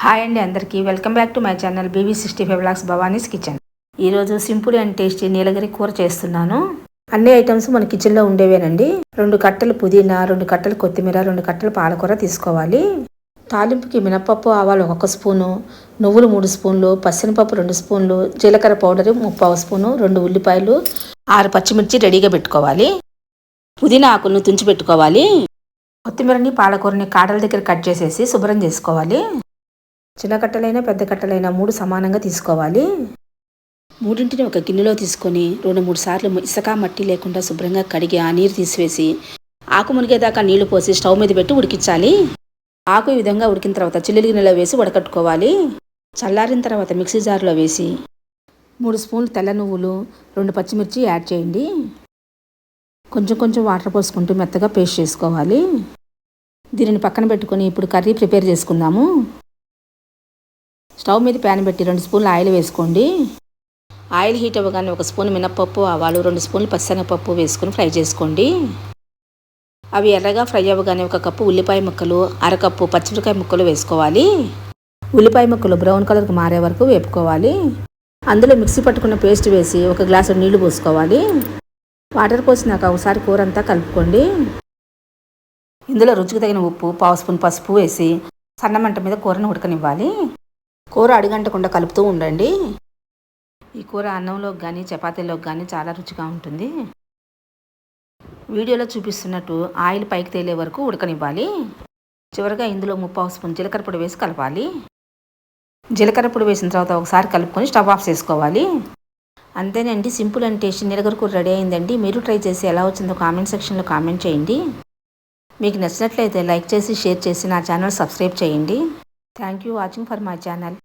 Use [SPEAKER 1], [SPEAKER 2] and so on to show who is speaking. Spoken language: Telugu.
[SPEAKER 1] హాయ్ అండి అందరికీ. Welcome back to my channel BV sixty five blocks Bhavani's kitchen. ఈరోజు సింపుల్ అండ్ టేస్టీ నీలగిరి కూర చేస్తున్నాను. అన్ని ఐటమ్స్ మన కిచెన్లో ఉండేవేనండి. రెండు కట్టలు పుదీనా రెండు కట్టలు కొత్తిమీర రెండు కట్టలు పాలకూర తీసుకోవాలి. తాలింపుకి మినపప్పు ఆవాలు ఒక్కొక్క స్పూను నువ్వులు మూడు స్పూన్లు పచ్చనిపప్పు రెండు స్పూన్లు జీలకర్ర పౌడర్ ముప్పావు స్పూను రెండు ఉల్లిపాయలు ఆరు పచ్చిమిర్చి రెడీగా పెట్టుకోవాలి. పుదీనా ఆకులను తుంచి పెట్టుకోవాలి. కొత్తిమీరని పాలకూరని కాడల దగ్గర కట్ చేసేసి శుభ్రం చేసుకోవాలి. చిన్న కట్టలైనా పెద్ద కట్టలైనా మూడు సమానంగా తీసుకోవాలి. మూడింటిని ఒక గిన్నెలో తీసుకొని రెండు మూడు సార్లు ఇసుక మట్టి లేకుండా శుభ్రంగా కడిగి ఆ నీరు తీసివేసి ఆకు మునిగేదాకా నీళ్ళు పోసి స్టవ్ మీద పెట్టి ఉడికించాలి. ఆకు ఈ విధంగా ఉడికిన తర్వాత చిల్లులు గిన్నెలో వేసి ఉడకట్టుకోవాలి చల్లారిన తర్వాత మిక్సీ జార్లో వేసి మూడు స్పూన్లు తెల్ల నువ్వులు రెండు పచ్చిమిర్చి యాడ్ చేయండి. కొంచెం కొంచెం వాటర్ పోసుకుంటూ మెత్తగా పేస్ట్ చేసుకోవాలి. దీనిని పక్కన పెట్టుకొని ఇప్పుడు కర్రీ ప్రిపేర్ చేసుకుందాము. స్టవ్ మీద ప్యాన్ పెట్టి రెండు స్పూన్లు ఆయిల్ వేసుకోండి. ఆయిల్ హీట్ అవ్వగానే ఒక స్పూన్ మినప్పప్పు ఆవాలు రెండు స్పూన్లు పచ్చనగపప్పు వేసుకొని ఫ్రై చేసుకోండి. అవి ఎర్రగా ఫ్రై అవ్వగానే ఒక కప్పు ఉల్లిపాయ ముక్కలు అరకప్పు పచ్చిమిరకాయ ముక్కలు వేసుకోవాలి. ఉల్లిపాయ ముక్కలు బ్రౌన్ కలర్కి మారే వరకు వేపుకోవాలి. అందులో మిక్సీ పట్టుకున్న పేస్ట్ వేసి ఒక గ్లాసు నీళ్ళు పోసుకోవాలి. వాటర్ పోసినాక ఒకసారి కూర అంతా కలుపుకోండి. ఇందులో రుచికి తగిన ఉప్పు పావు స్పూన్ పసుపు వేసి సన్నమంట మీద కూరను ఉడకనివ్వాలి. కూర అడిగంటకుండా కలుపుతూ ఉండండి. ఈ కూర అన్నంలోకి కానీ చపాతీలోకి కానీ చాలా రుచిగా ఉంటుంది. వీడియోలో చూపిస్తున్నట్టు ఆయిల్ పైకి తేలే వరకు ఉడకనివ్వాలి. చివరిగా ఇందులో ముప్పావు స్పూన్ జీలకర్ర పొడి వేసి కలపాలి. జీలకర్ర పొడి వేసిన తర్వాత ఒకసారి కలుపుకొని స్టవ్ ఆఫ్ చేసుకోవాలి. అంతేనండి సింపుల్ అండ్ టేస్టీ నిలగర కూర రెడీ అయిందండి. మీరు ట్రై చేసి ఎలా వచ్చిందో కామెంట్ సెక్షన్లో కామెంట్ చేయండి. మీకు నచ్చినట్లయితే లైక్ చేసి షేర్ చేసి నా ఛానల్ సబ్స్క్రైబ్ చేయండి. Thank you watching for my channel